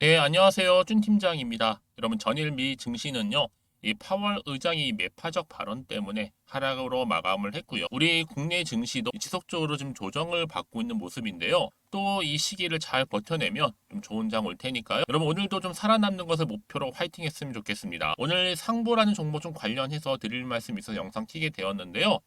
네, 안녕하세요. 준 팀장입니다. 여러분, 전일 미 증시는요, 이 파월 의장이 매파적 발언 때문에 하락으로 마감을 했고요. 우리 국내 증시도 지속적으로 좀 조정을 받고 있는 모습인데요. 또 이 시기를 잘 버텨내면 좀 좋은 장 올 테니까요. 여러분, 오늘도 좀 살아남는 것을 목표로 화이팅 했으면 좋겠습니다. 오늘 상보라는 종목 좀 관련해서 드릴 말씀이 있어서 영상 키게 되었는데요.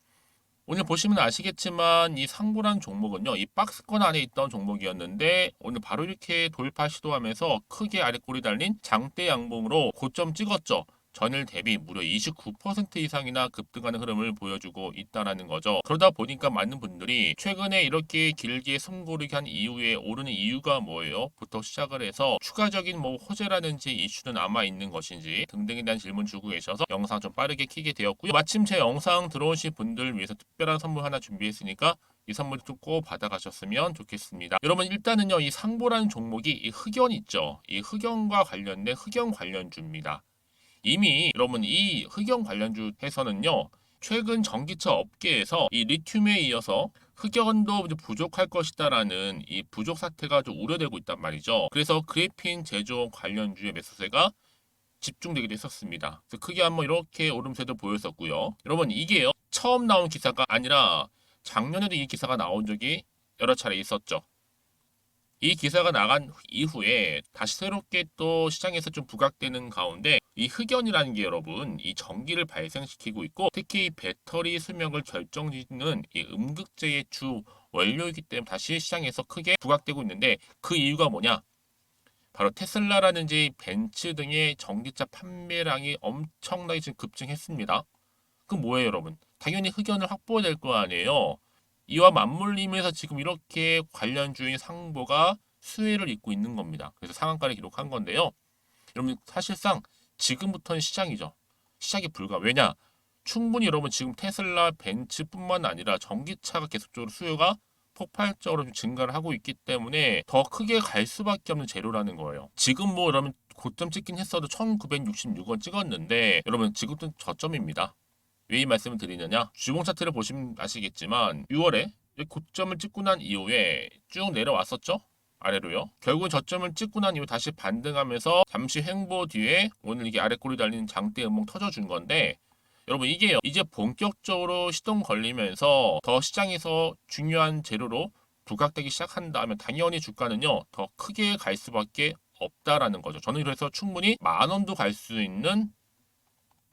오늘 보시면 아시겠지만 이 상보란 종목은요. 이 박스권 안에 있던 종목이었는데 오늘 바로 이렇게 돌파 시도하면서 크게 꼬리 달린 장대 양봉으로 고점 찍었죠. 전일 대비 무려 29% 이상이나 급등하는 흐름을 보여주고 있다라는 거죠. 그러다 보니까 많은 분들이 최근에 이렇게 길게 숨고르기 한 이후에 오르는 이유가 뭐예요? 부터 시작을 해서 추가적인 뭐 호재라든지 이슈는 남아 있는 것인지 등등에 대한 질문 주고 계셔서 영상 좀 빠르게 키게 되었고요. 마침 제 영상 들어오신 분들 위해서 특별한 선물 하나 준비했으니까 이 선물 꼭 받아가셨으면 좋겠습니다. 여러분 일단은요 이 상보라는 종목이 이 흑연 있죠. 이 흑연과 관련된 흑연 관련주입니다. 이미 여러분 이 흑연 관련주에서는요 최근 전기차 업계에서 이 리튬에 이어서 흑연도 부족할 것이다라는 이 부족 사태가 좀 우려되고 있단 말이죠. 그래서 그래핀 제조 관련주의 매수세가 집중되기도 했었습니다. 그래서 크게 한번 이렇게 오름세도 보였었고요. 여러분 이게요 처음 나온 기사가 아니라 작년에도 이 기사가 나온 적이 여러 차례 있었죠. 이 기사가 나간 이후에 다시 새롭게 또 시장에서 좀 부각되는 가운데 이 흑연이라는 게 여러분 이 전기를 발생시키고 있고 특히 이 배터리 수명을 결정짓는 이 음극재의 주 원료이기 때문에 다시 시장에서 크게 부각되고 있는데 그 이유가 뭐냐? 바로 테슬라라든지 벤츠 등의 전기차 판매량이 엄청나게 지금 급증했습니다. 그럼 뭐예요, 여러분? 당연히 흑연을 확보해야 될 거 아니에요. 이와 맞물리면서 지금 이렇게 관련주의 상보가 수혜를 잇고 있는 겁니다. 그래서 상한가를 기록한 건데요. 여러분 사실상 지금부터는 시장이죠. 시작이 불가. 왜냐? 충분히 여러분 지금 테슬라, 벤츠뿐만 아니라 전기차가 계속적으로 수요가 폭발적으로 좀 증가를 하고 있기 때문에 더 크게 갈 수밖에 없는 재료라는 거예요. 지금 뭐 여러분 고점 찍긴 했어도 1966원 찍었는데 여러분 지금도 저점입니다. 왜 이 말씀을 드리느냐? 주봉 차트를 보시면 아시겠지만 6월에 고점을 찍고 난 이후에 쭉 내려왔었죠? 아래로요. 결국 저점을 찍고 난 이후 다시 반등하면서 잠시 횡보 뒤에 오늘 이게 아래 꼬리 달리는 장대 음봉 터져준 건데 여러분 이게요. 이제 본격적으로 시동 걸리면서 더 시장에서 중요한 재료로 부각되기 시작한다면 당연히 주가는요. 더 크게 갈 수밖에 없다라는 거죠. 저는 그래서 충분히 만 원도 갈 수 있는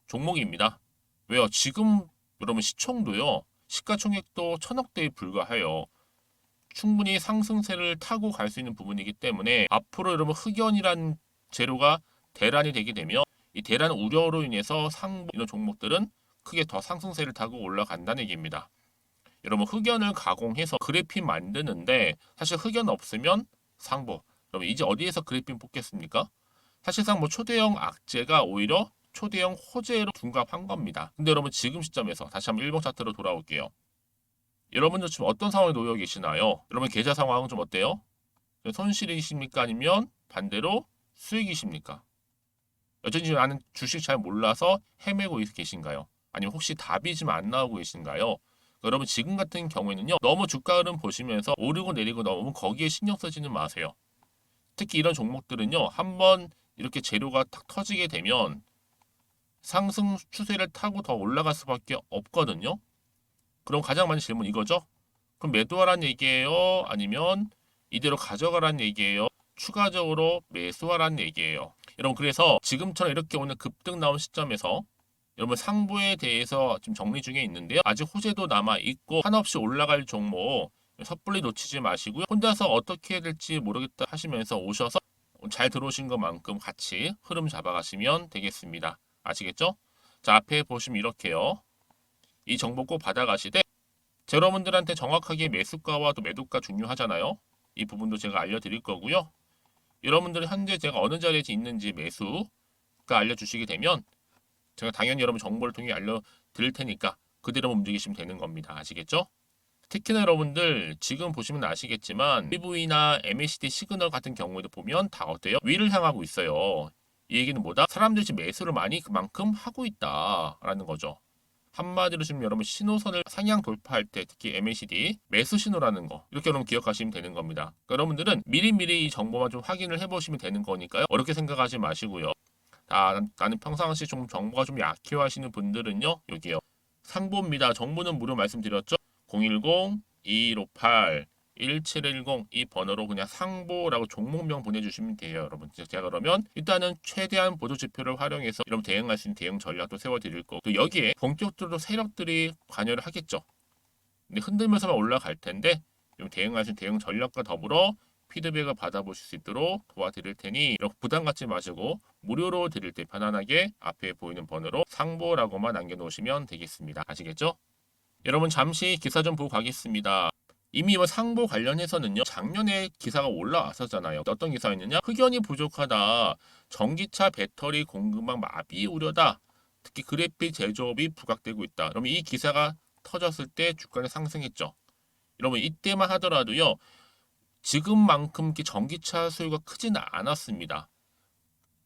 종목입니다. 왜요? 지금 여러분 시총도요. 시가총액도 천억대에 불과해요. 충분히 상승세를 타고 갈 수 있는 부분이기 때문에 앞으로 여러분 흑연이란 재료가 대란이 되게 되면 이 대란 우려로 인해서 상부 이런 종목들은 크게 더 상승세를 타고 올라간다는 얘기입니다. 여러분 흑연을 가공해서 그래핀 만드는데 사실 흑연 없으면 상보. 여러분 이제 어디에서 그래핀 뽑겠습니까? 사실상 뭐 초대형 악재가 오히려 초대형 호재로 둔갑한 겁니다. 근데 여러분 지금 시점에서 다시 한번 일봉 차트로 돌아올게요. 여러분들 지금 어떤 상황에 놓여 계시나요? 여러분 계좌 상황은 좀 어때요? 손실이십니까? 아니면 반대로 수익이십니까? 여전히 나는 주식 잘 몰라서 헤매고 계신가요? 아니면 혹시 답이 좀안 나오고 계신가요? 여러분 지금 같은 경우에는요 너무 주가 흐름 보시면서 오르고 내리고 너무 거기에 신경 쓰지는 마세요. 특히 이런 종목들은요 한번 이렇게 재료가 탁 터지게 되면 상승 추세를 타고 더 올라갈 수밖에 없거든요. 그럼 가장 많은 질문 이거죠? 그럼 매도하라는 얘기예요? 아니면 이대로 가져가라는 얘기예요? 추가적으로 매수하라는 얘기예요. 여러분 그래서 지금처럼 이렇게 오늘 급등 나온 시점에서 여러분 상부에 대해서 지금 정리 중에 있는데요. 아직 호재도 남아 있고 한없이 올라갈 종목 섣불리 놓치지 마시고요. 혼자서 어떻게 해야 될지 모르겠다 하시면서 오셔서 잘 들어오신 것만큼 같이 흐름 잡아가시면 되겠습니다. 아시겠죠? 자 앞에 보시면 이렇게요. 이 정보 꼭 받아가시되 여러분들한테 정확하게 매수가와 또 매도가 중요하잖아요. 이 부분도 제가 알려드릴 거고요. 여러분들이 현재 제가 어느 자리에 있는지 매수가 알려주시게 되면 제가 당연히 여러분 정보를 통해 알려드릴 테니까 그대로 움직이시면 되는 겁니다. 아시겠죠? 특히나 여러분들 지금 보시면 아시겠지만 PV나 MACD 시그널 같은 경우에도 보면 다 어때요? 위를 향하고 있어요. 이 얘기는 뭐다? 사람들이 매수를 많이 그만큼 하고 있다라는 거죠. 한마디로 지금 여러분 신호선을 상향 돌파할 때 특히 MACD 매수 신호라는 거 이렇게 여러분 기억하시면 되는 겁니다. 그러니까 여러분들은 미리미리 이 정보만 좀 확인을 해보시면 되는 거니까요. 어렵게 생각하지 마시고요. 아, 나는 평상시 좀 정보가 좀 약해 하시는 분들은요. 여기요. 상보입니다. 정보는 무료 말씀드렸죠. 010-2158 1710 이 번호로 그냥 상보라고 종목명 보내주시면 돼요, 여러분. 제가 그러면 일단은 최대한 보조 지표를 활용해서 여러분 있는 대응 전략도 세워드릴 거고 또 여기에 본격적으로 세력들이 관여를 하겠죠. 근데 흔들면서만 올라갈 텐데 좀 있는 대응 전략과 더불어 피드백을 받아보실 수 있도록 도와드릴 테니 이렇게 부담 갖지 마시고 무료로 드릴 때 편안하게 앞에 보이는 번호로 상보라고만 남겨놓으시면 되겠습니다. 아시겠죠? 여러분 잠시 기사 좀 보고 가겠습니다. 이미 뭐 상보 관련해서는요 작년에 기사가 올라왔었잖아요. 어떤 기사였느냐? 흑연이 부족하다. 전기차 배터리 공급망 마비 우려다. 특히 그래픽 제조업이 부각되고 있다. 그러면 이 기사가 터졌을 때 주가는 상승했죠. 여러분 이때만 하더라도요 지금만큼 전기차 수요가 크지는 않았습니다.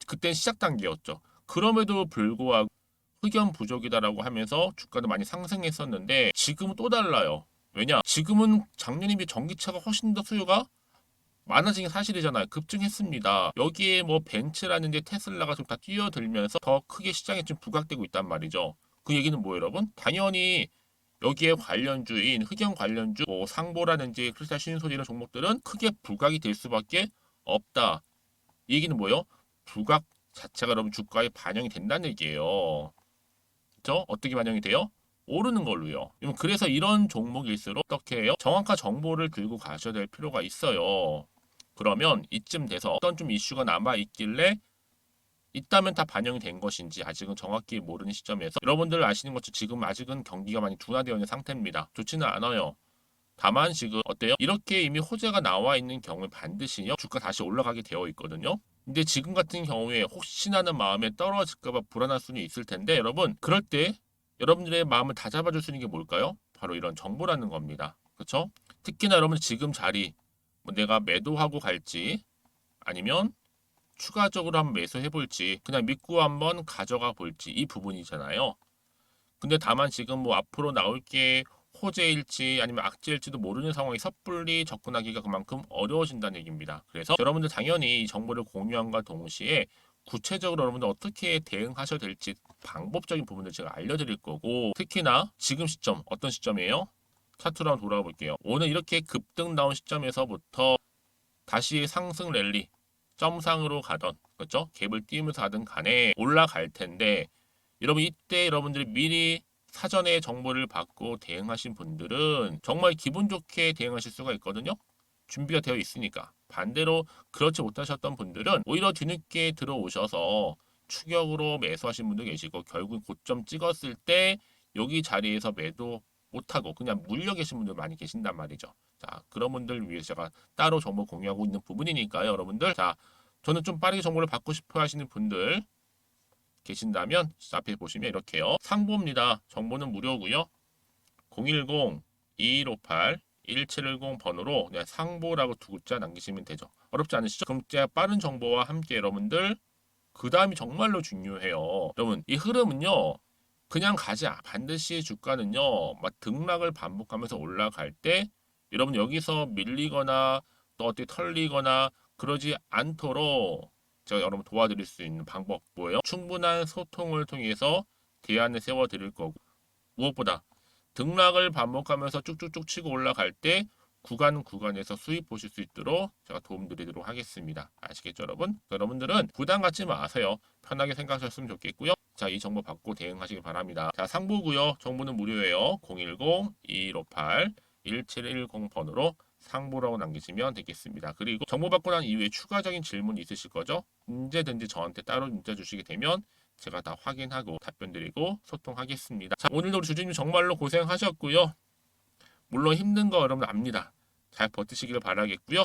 그땐 시작 단계였죠. 그럼에도 불구하고 흑연 부족이다라고 하면서 주가도 많이 상승했었는데 지금은 또 달라요. 왜냐? 지금은 작년에 비해 전기차가 훨씬 더 수요가 많아진 게 사실이잖아요. 급증했습니다. 여기에 뭐 벤츠라는데 테슬라가 좀 다 뛰어들면서 더 크게 시장에 좀 부각되고 있단 말이죠. 그 얘기는 뭐예요, 여러분? 당연히 여기에 관련주인 흑연 관련주, 뭐 상보라든지 크리스탈 신소재 이런 종목들은 크게 부각이 될 수밖에 없다. 이 얘기는 뭐예요? 부각 자체가 여러분 주가에 반영이 된다는 얘기예요. 그죠? 어떻게 반영이 돼요? 오르는 걸로요. 그래서 이런 종목일수록 어떻게 해요? 정확한 정보를 들고 가셔야 될 필요가 있어요. 그러면 이쯤 돼서 어떤 좀 이슈가 남아 있길래 있다면 다 반영이 된 것인지 아직은 정확히 모르는 시점에서 여러분들 아시는 것처럼 지금 아직은 경기가 많이 둔화되어 있는 상태입니다. 좋지는 않아요. 다만 지금 어때요? 이렇게 이미 호재가 나와 있는 경우에 반드시요 주가 다시 올라가게 되어 있거든요. 근데 지금 같은 경우에 혹시나는 마음에 떨어질까봐 불안할 수는 있을 텐데 여러분 그럴 때 여러분들의 마음을 다 잡아줄 수 있는 게 뭘까요? 바로 이런 정보라는 겁니다. 그렇죠? 특히나 여러분 지금 자리 뭐 내가 매도하고 갈지 아니면 추가적으로 한번 매수해 볼지 그냥 믿고 한번 가져가 볼지 이 부분이잖아요. 근데 다만 지금 뭐 앞으로 나올 게 호재일지 아니면 악재일지도 모르는 상황에 섣불리 접근하기가 그만큼 어려워진다는 얘기입니다. 그래서 여러분들 당연히 이 정보를 공유함과 동시에 구체적으로 여러분들 어떻게 대응하셔야 될지 방법적인 부분들 제가 알려드릴 거고 특히나 지금 시점 어떤 시점이에요? 차트로 한번 돌아가 볼게요. 오늘 이렇게 급등 나온 시점에서부터 다시 상승 랠리 점상으로 가던 그렇죠? 갭을 띄우면서 하든 간에 올라갈 텐데 여러분 이때 여러분들이 미리 사전에 정보를 받고 대응하신 분들은 정말 기분 좋게 대응하실 수가 있거든요. 준비가 되어 있으니까 반대로 그렇지 못하셨던 분들은 오히려 뒤늦게 들어오셔서 추격으로 매수하신 분도 계시고 결국 고점 찍었을 때 여기 자리에서 매도 못하고 그냥 물려 계신 분들 많이 계신단 말이죠. 자 그런 분들 위해서 제가 따로 정보 공유하고 있는 부분이니까요. 여러분들 자 저는 좀 빠르게 정보를 받고 싶어 하시는 분들 계신다면 앞에 보시면 이렇게요. 상보입니다. 정보는 무료고요. 010-2158 1710 번호로 그냥 상보라고 두 글자 남기시면 되죠. 어렵지 않으시죠? 그럼 제가 빠른 정보와 함께 여러분들 그 다음이 정말로 중요해요. 여러분 이 흐름은요. 그냥 가지 않- 반드시 주가는요. 막 등락을 반복하면서 올라갈 때 여러분 여기서 밀리거나 또 어떻게 털리거나 그러지 않도록 제가 여러분 도와드릴 수 있는 방법 뭐예요? 충분한 소통을 통해서 대안을 세워드릴 거고 무엇보다 등락을 반복하면서 쭉쭉쭉 치고 올라갈 때 구간 구간에서 수입 보실 수 있도록 제가 도움 드리도록 하겠습니다. 아시겠죠, 여러분? 여러분들은 부담 갖지 마세요. 편하게 생각하셨으면 좋겠고요. 자, 이 정보 받고 대응하시기 바랍니다. 자, 상보고요. 정보는 무료예요. 010-2158-1710 번호로 상보라고 남기시면 되겠습니다. 그리고 정보 받고 난 이후에 추가적인 질문 있으실 거죠? 언제든지 저한테 따로 문자 주시게 되면 제가 다 확인하고 답변 드리고 소통하겠습니다. 자, 오늘도 우리 주주님 정말로 고생하셨고요. 물론 힘든 거 여러분 압니다. 잘 버티시기를 바라겠고요.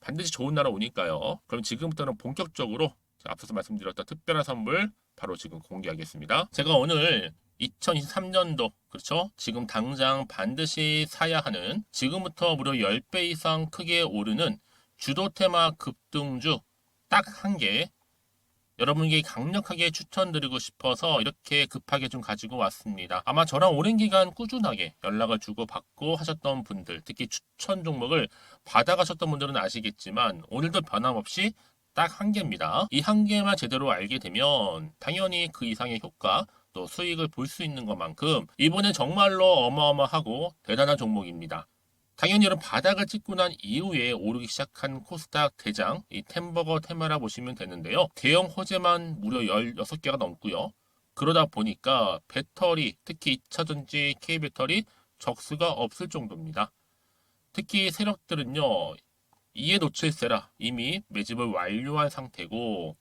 반드시 좋은 날아 오니까요. 그럼 지금부터는 본격적으로 앞서서 말씀드렸던 특별한 선물 바로 지금 공개하겠습니다. 제가 오늘 2023년도 그렇죠? 지금 당장 반드시 사야 하는 지금부터 무려 10배 이상 크게 오르는 주도 테마 급등주 딱 한 개 여러분께 강력하게 추천드리고 싶어서 이렇게 급하게 좀 가지고 왔습니다. 아마 저랑 오랜 기간 꾸준하게 연락을 주고받고 하셨던 분들, 특히 추천 종목을 받아가셨던 분들은 아시겠지만 오늘도 변함없이 딱 한 개입니다. 이 한 개만 제대로 알게 되면 당연히 그 이상의 효과 또 수익을 볼 수 있는 것만큼 이번엔 정말로 어마어마하고 대단한 종목입니다. 당연히 여러분 바닥을 찍고 난 이후에 오르기 시작한 코스닥 대장 이 템버거 테마라 보시면 되는데요. 대형 호재만 무려 16개가 넘고요. 그러다 보니까 배터리, 특히 2차전지 K배터리 적수가 없을 정도입니다. 특히 세력들은요. 이에 놓칠세라 이미 매집을 완료한 상태고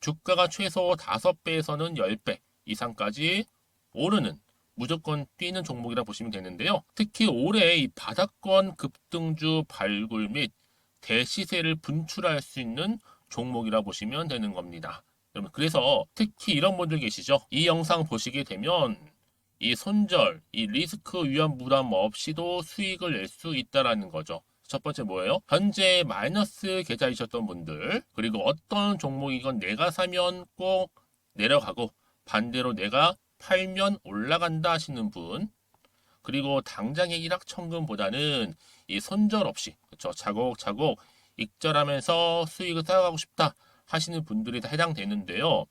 주가가 최소 5배에서는 10배 이상까지 오르는 무조건 뛰는 종목이라 보시면 되는데요. 특히 올해 이 바닥권 급등주 발굴 및 대시세를 분출할 수 있는 종목이라 보시면 되는 겁니다. 여러분 그래서 특히 이런 분들 계시죠. 이 영상 보시게 되면 이 손절, 이 리스크 위험 부담 없이도 수익을 낼 수 있다라는 거죠. 첫 번째 뭐예요? 현재 마이너스 계좌이셨던 분들 그리고 어떤 종목이건 내가 사면 꼭 내려가고 반대로 내가 팔면 올라간다 하시는 분 그리고 당장의 일확천금보다는 이 손절 없이 그렇죠 차곡차곡 익절하면서 수익을 쌓아가고 싶다 하시는 분들이 다 해당되는데요.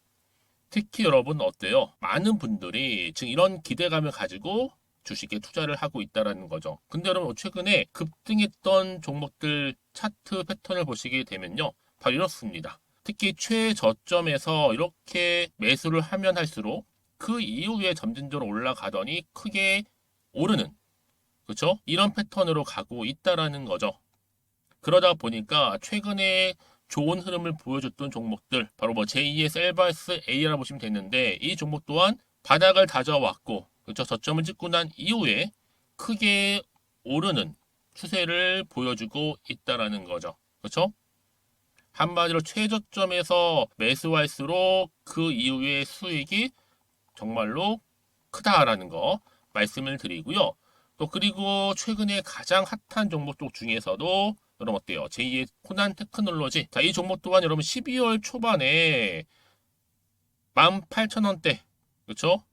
특히 여러분 어때요? 많은 분들이 지금 이런 기대감을 가지고 주식에 투자를 하고 있다라는 거죠. 근데 여러분 최근에 급등했던 종목들 차트 패턴을 보시게 되면요. 바로 이렇습니다. 특히 최저점에서 이렇게 매수를 하면 할수록 그 이후에 점진적으로 올라가더니 크게 오르는 그렇죠? 이런 패턴으로 가고 있다라는 거죠. 그러다 보니까 최근에 좋은 흐름을 보여줬던 종목들 바로 뭐 제2의 셀바스 A라 보시면 되는데 이 종목 또한 바닥을 다져왔고 그렇죠? 저점을 찍고 난 이후에 크게 오르는 추세를 보여주고 있다라는 거죠. 그렇죠? 한마디로 최저점에서 매수할수록 그 이후의 수익이 정말로 크다라는 거 말씀을 드리고요. 또 그리고 최근에 가장 핫한 종목 쪽 중에서도 여러분 어때요? 제2의 코난 테크놀로지. 자, 이 종목 또한 여러분 12월 초반에 18,000원대. 그렇죠?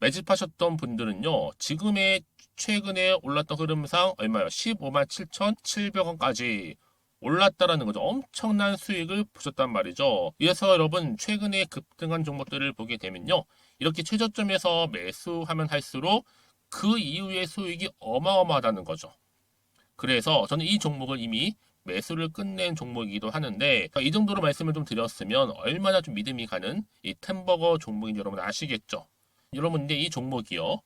매집하셨던 분들은요. 지금의 최근에 올랐던 흐름상 얼마요? 15만 7,700원까지 올랐다라는 거죠. 엄청난 수익을 보셨단 말이죠. 이래서 여러분 최근에 급등한 종목들을 보게 되면요. 이렇게 최저점에서 매수하면 할수록 그 이후의 수익이 어마어마하다는 거죠. 그래서 저는 이 종목을 이미 매수를 끝낸 종목이기도 하는데 이 정도로 말씀을 좀 드렸으면 얼마나 좀 믿음이 가는 이 템버거 종목인지 여러분 아시겠죠? 여러분 근데 이 종목이요.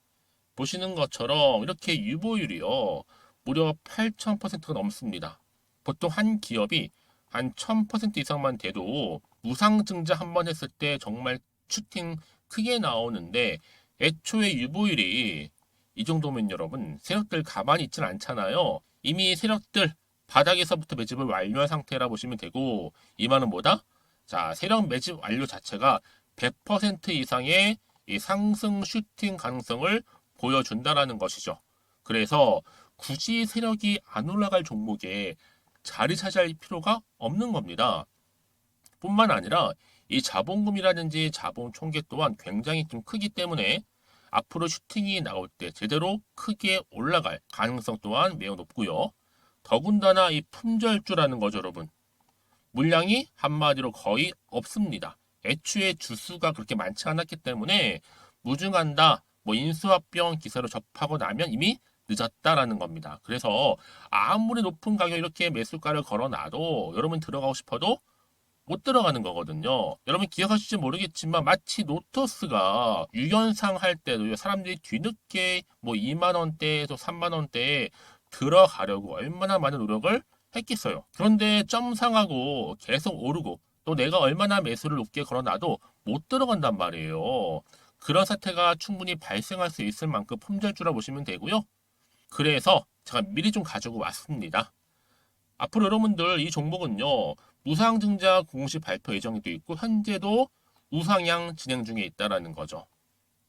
보시는 것처럼 이렇게 유보율이요. 무려 8,000%가 넘습니다. 보통 한 기업이 한 1000% 이상만 돼도 무상증자 한 번 했을 때 정말 슈팅 크게 나오는데 애초에 유보율이 이 정도면 여러분 세력들 가만히 있진 않잖아요. 이미 세력들 바닥에서부터 매집을 완료한 상태라 보시면 되고 이만은 뭐다? 자 세력 매집 완료 자체가 100% 이상의 이 상승 슈팅 가능성을 보여준다라는 것이죠. 그래서 굳이 세력이 안 올라갈 종목에 자리 차지할 필요가 없는 겁니다. 뿐만 아니라 이 자본금이라든지 자본 총계 또한 굉장히 좀 크기 때문에 앞으로 슈팅이 나올 때 제대로 크게 올라갈 가능성 또한 매우 높고요. 더군다나 이 품절주라는 거죠, 여러분. 물량이 한마디로 거의 없습니다. 애초에 주수가 그렇게 많지 않았기 때문에 무증한다, 뭐 인수합병 기사로 접하고 나면 이미 늦었다라는 겁니다. 그래서 아무리 높은 가격 이렇게 매수가를 걸어놔도 여러분 들어가고 싶어도 못 들어가는 거거든요. 여러분 기억하실지 모르겠지만 마치 노토스가 유연상 할 때도 사람들이 뒤늦게 뭐 2만 원대에서 3만 원대에 들어가려고 얼마나 많은 노력을 했겠어요. 그런데 점상하고 계속 오르고 또 내가 얼마나 매수를 높게 걸어놔도 못 들어간단 말이에요. 그런 사태가 충분히 발생할 수 있을 만큼 품절주라 보시면 되고요. 그래서 제가 미리 좀 가지고 왔습니다. 앞으로 여러분들 이 종목은요. 우상증자 공식 발표 예정이 돼 있고 현재도 우상향 진행 중에 있다라는 거죠.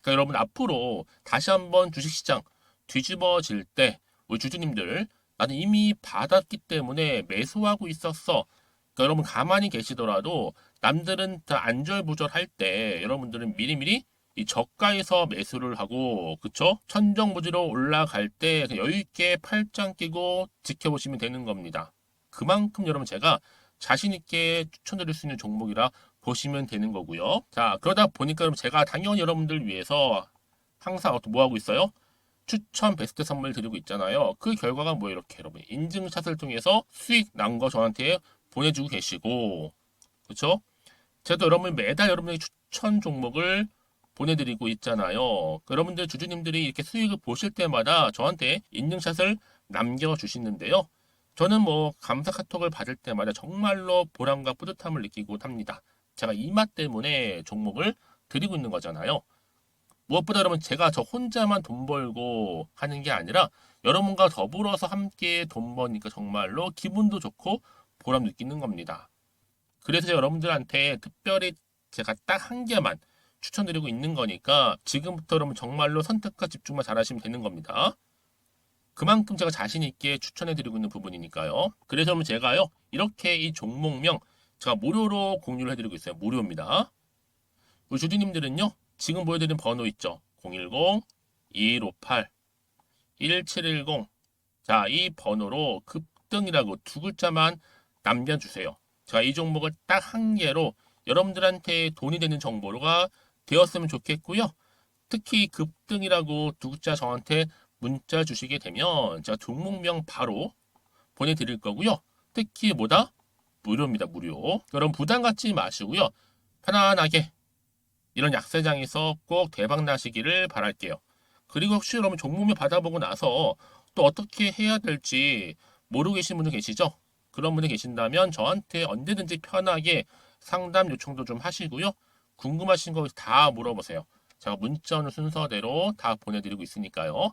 그러니까 여러분 앞으로 다시 한번 주식시장 뒤집어질 때 우리 주주님들 나는 이미 받았기 때문에 매수하고 있었어 그러니까 여러분 가만히 계시더라도 남들은 다 안절부절할 때 여러분들은 미리미리 이 저가에서 매수를 하고 그쵸? 천정부지로 올라갈 때 여유 있게 팔짱 끼고 지켜보시면 되는 겁니다. 그만큼 여러분 제가 자신 있게 추천드릴 수 있는 종목이라 보시면 되는 거고요. 자 그러다 보니까 여러분 제가 당연히 여러분들 위해서 항상 뭐 하고 있어요? 추천 베스트 선물 드리고 있잖아요. 그 결과가 뭐 이렇게 여러분 인증샷을 통해서 수익 난 거 저한테 보내주고 계시고 그렇죠? 제가 여러분 매달 여러분의 추천 종목을 보내드리고 있잖아요. 여러분들 주주님들이 이렇게 수익을 보실 때마다 저한테 인증샷을 남겨주시는데요. 저는 뭐 감사 카톡을 받을 때마다 정말로 보람과 뿌듯함을 느끼고 합니다. 제가 이 맛 때문에 종목을 드리고 있는 거잖아요. 무엇보다 여러분 제가 저 혼자만 돈 벌고 하는 게 아니라 여러분과 더불어서 함께 돈 버니까 정말로 기분도 좋고 보람 느끼는 겁니다. 그래서 여러분들한테 특별히 제가 딱 한 개만 추천드리고 있는 거니까 지금부터 여러분 정말로 선택과 집중만 잘하시면 되는 겁니다. 그만큼 제가 자신 있게 추천해 드리고 있는 부분이니까요. 그래서 제가요 이렇게 이 종목명 제가 무료로 공유를 해 드리고 있어요. 무료입니다. 우리 주주님들은요 지금 보여드린 번호 있죠. 010-2158-1710 자, 이 번호로 급등이라고 두 글자만 남겨주세요. 제가 이 종목을 딱 한 개로 여러분들한테 돈이 되는 정보가 되었으면 좋겠고요. 특히 급등이라고 두 글자 저한테 문자 주시게 되면 제가 종목명 바로 보내드릴 거고요. 특히 뭐다? 무료입니다. 무료. 여러분 부담 갖지 마시고요. 편안하게 이런 약세장에서 꼭 대박 나시기를 바랄게요. 그리고 혹시 여러분 종목명 받아보고 나서 또 어떻게 해야 될지 모르고 계신 분들 계시죠? 그런 분이 계신다면 저한테 언제든지 편하게 상담 요청도 좀 하시고요. 궁금하신 거 다 물어보세요. 제가 문자 오는 순서대로 다 보내드리고 있으니까요.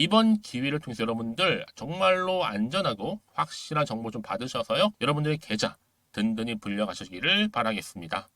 이번 기회를 통해서 여러분들 정말로 안전하고 확실한 정보 좀 받으셔서요. 여러분들의 계좌 든든히 불려가시기를 바라겠습니다.